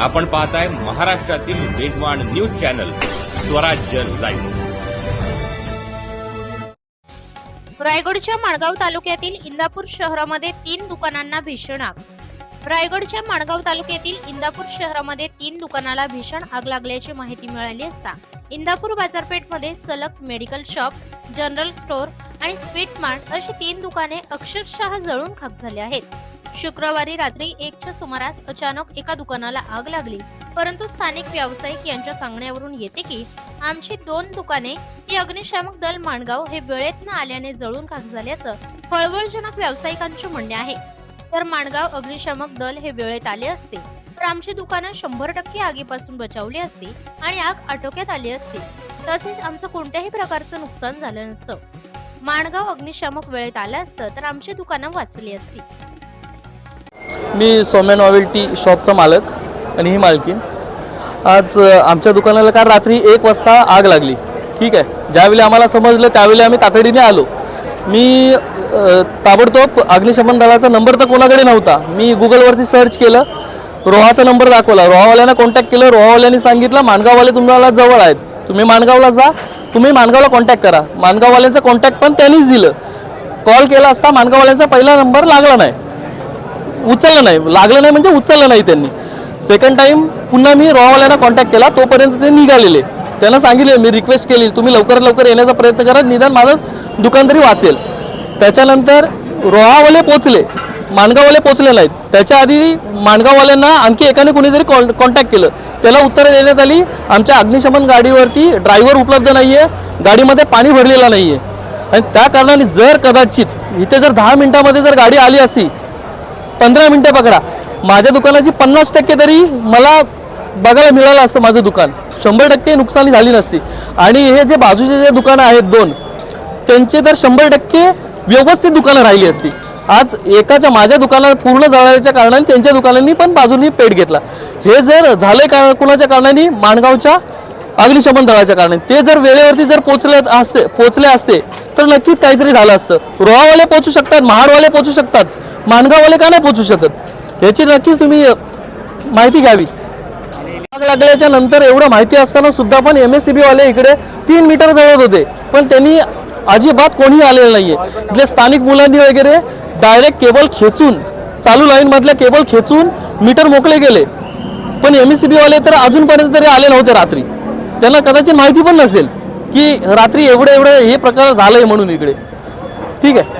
आपण पाहताय महाराष्ट्रातील वेगवान न्यूज चॅनल स्वराज्य लाईव्ह. रायगडच्या माणगाव तालुक्यातील इंदापूर शहरामध्ये तीन दुकानांना भीषण आग. रायगडच्या माणगाव तालुक्यातील इंदापूर शहरामध्ये तीन दुकानाला भीषण आग लागल्याची माहिती मिळाली असता इंदापूर बाजारपेठमध्ये सलग मेडिकल शॉप जनरल स्टोअर आणि स्वीट मार्ट अशी तीन दुकाने अक्षरशः जळून खाक झाली आहेत. शुक्रवारी रात्री एकच्या सुमारास अचानक एका दुकानाला आग लागली. परंतु स्थानिक व्यावसायिक यांच्या सांगण्यावरून येते की आमची दोन दुकाने ही अग्निशामक दल माणगाव हे वेळेत न आल्याने जळून खाक झाल्याचं हळवळजनक व्यावसायिकांचे म्हणणे आहे. जर माणगाव अग्निशामक दल हे वेळेत आले असते. तर आमची दुकानं शंभर टक्के आगीपासून बचावली असती आणि आग आटोक्यात आली असती. तसेच आमचं कोणत्याही प्रकारचं नुकसान झालं नसतं. माणगाव अग्निशामक वेळेत आलं असतं तर आमची दुकानं वाचली असती. मी सोम्या नॉवेल्टी शॉपचा मालक आणि ही मालकीन आज आमच्या दुकानाला काल रात्री एक वाजता आग लागली. ठीक आहे? ज्यावेळी आम्हाला समजलं त्यावेळी आम्ही तातडीने आलो. मी ताबडतोब अग्निशमन दलाचा नंबर तर कोणाकडे नव्हता. मी गुगलवरती सर्च केलं. रोहाचा नंबर दाखवला. रोहावाल्यानं कॉन्टॅक्ट केलं. रोहावाल्यांनी सांगितलं माणगाववाले तुम्हाला जवळ आहेत. तुम्ही माणगावला जा. तुम्ही माणगावला कॉन्टॅक्ट करा. माणगाववाल्यांचा कॉन्टॅक्ट पण त्यांनीच दिलं. कॉल केला असता माणगाववाल्यांचा पहिला नंबर लागला नाही. उचललं नाही. लागलं नाही म्हणजे उचललं नाही त्यांनी. सेकंड टाइम पुन्हा मी रॉवाल्यांना कॉन्टॅक्ट केला तोपर्यंत ते निघालेले. त्यांना सांगितले मी रिक्वेस्ट केली तुम्ही लवकरात लवकर येण्याचा प्रयत्न करा निदान माझं दुकान तरी वाचेल. त्याच्यानंतर रोहावाले पोचले. माणगाववाले पोचले नाहीत. त्याच्या आधी माणगाववाल्यांना आणखी एकाने कुणीतरी कॉल कॉन्टॅक्ट केलं. त्याला उत्तरं देण्यात आली आमच्या अग्निशमन गाडीवरती ड्रायव्हर उपलब्ध नाही आहे गाडीमध्ये पाणी भरलेलं नाही आहे आणि त्या कारणाने जर कदाचित इथे जर दहा मिनिटामध्ये जर गाडी आली असती पंधरा मिनटं पकडा. माझ्या दुकानाची पन्नास टक्के तरी मला बघायला मिळालं असतं माझं दुकान. शंभर टक्के नुकसानी झाली नसती. आणि हे जे बाजूचे जे दुकानं आहेत दोन त्यांचे तर शंभर टक्के व्यवस्थित दुकानं राहिली असती. आज एकाच्या माझ्या दुकानात पूर्ण जळाल्याच्या कारणाने त्यांच्या दुकानांनी पण बाजूनी पेट घेतला. हे जर झालंय का कुणाच्या कारणाने? माणगावच्या अग्निशमन दलाच्या कारणाने. ते जर वेळेवरती जर पोचले असते पोचले असते तर नक्कीच काहीतरी झालं असतं. रोहावाले पोचू शकतात महाडवाले पोचू शकतात. माणगाववाले का नाही पोचू शकत? याची नक्कीच तुम्ही माहिती घ्यावी. आग लागल्याच्या नंतर एवढं माहिती असताना सुद्धा पण एम एस सी बीवाले इकडे तीन मीटर जळत होते. पण त्यांनी अजिबात कोणी आलेलं नाहीये. इथल्या स्थानिक मुलांनी वगैरे डायरेक्ट केबल खेचून चालू लाईन मधल्या केबल खेचून मीटर मोकळे गेले पण एम एस सी बीवाले तर अजूनपर्यंत तरी आले नव्हते रात्री. त्यांना कदाचित माहिती पण नसेल की रात्री एवढं एवढं हे प्रकार झालंय म्हणून इकडे. ठीक आहे?